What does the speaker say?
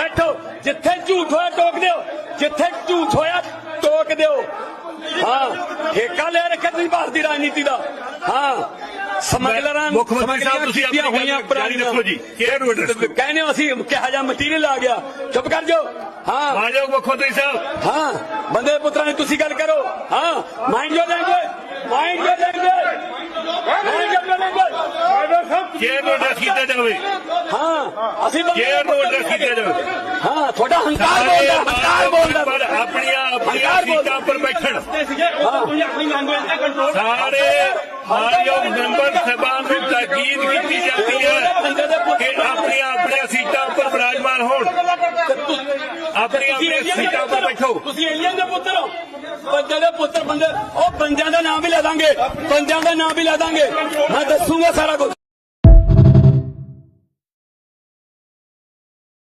ਬੈਠੋ ਜਿੱਥੇ ਝੂਠ ਹੋਇਆ ਟੋਕ ਦਿਓ ਜਿੱਥੇ ਝੂਠ ਹੋਇਆ ਟੋਕ ਦਿਓ। ਹਾਂ ਠੇਕਾ ਲੈ ਰੱਖਿਆ ਤੁਸੀਂ ਭਾਰਤੀ ਰਾਜਨੀਤੀ ਦਾ। ਹਾਂ ਸਮਗਲਰਾਂ ਮੁੱਖ ਮੰਤਰੀ ਸਾਹਿਬ ਤੁਸੀਂ ਆਪਣੀ ਕੀਤੀਆਂ ਹੋਈਆਂ ਜਾਰੀ ਰੱਖੋ ਜੀ। ਕਹਿੰਦੇ ਹੋ ਅਸੀਂ ਕਿਹਾ ਜਾ ਮਟੀਰੀਅਲ ਆ ਗਿਆ। ਚੁੱਪ ਕਰ ਜਾਓ। ਹਾਂ। ਆ ਜਾਓ ਮੁੱਖ ਮੰਤਰੀ ਸਾਹਿਬ। ਹਾਂ ਬੰਦੇ ਪੁੱਤਰਾਂ ਨੇ ਤੁਸੀਂ ਗੱਲ ਕਰੋ। ਹਾਂ mind your language mind your language mind your care ਨੂੰ ਐਡਰੈਸ ਕੀਤਾ ਜਾਵੇ। ਹਾਂ ਅਸੀਂ ਕੇਅਰ ਨੂੰ ਐਡਰੈਸ ਕੀਤਾ ਜਾਵੇ। ਹਾਂ ਤੁਹਾਡਾ ਹੰਕਾਰ ਬੋਲਦਾ ਹੰਕਾਰ ਬੋਲਦਾ। ਪਰ ਆਪਣੀਆਂ ਆਪਣੀਆਂ। ਸੀਟਾਂ ਉੱਪਰ ਬੈਠਣ। ਤੁਸੀਂ ਆਪਣੀ ਲੈਂਗੁਏਜ ਤੇ ਕੰਟਰੋਲ ਸਾਰੇ ਮਾਨਯੋਗ ਮੈਂਬਰ ਸਾਹਿਬਾਨ ਨੂੰ ਤਾਕੀਦ ਕੀਤੀ ਜਾਂਦੀ ਹੈ ਕਿ ਆਪਣੀਆਂ ਆਪਣੀਆਂ ਸੀਟਾਂ ਉੱਪਰ ਵਿਰਾਜਮਾਨ ਹੋਣ। ਆਪਣੀਆਂ ਆਪਣੀਆਂ ਸੀਟਾਂ ਉੱਪਰ ਬੈਠੋ। ਤੁਸੀਂ ਏਲੀਅਨ ਦੇ ਪੁੱਤਰ ਹੋ। ਬੰਦੇ ਦੇ ਪੁੱਤਰ ਬੰਦੇ ਉਹ ਬੰਦਿਆਂ ਦਾ ਨਾਮ ਵੀ ਲੈ ਦਾਂਗੇ। ਬੰਦਿਆਂ ਦਾ ਨਾਮ ਵੀ ਲੈ ਦਾਂਗੇ। ਮੈਂ ਦੱਸੂਗਾ ਸਾਰਾ ਕੁਝ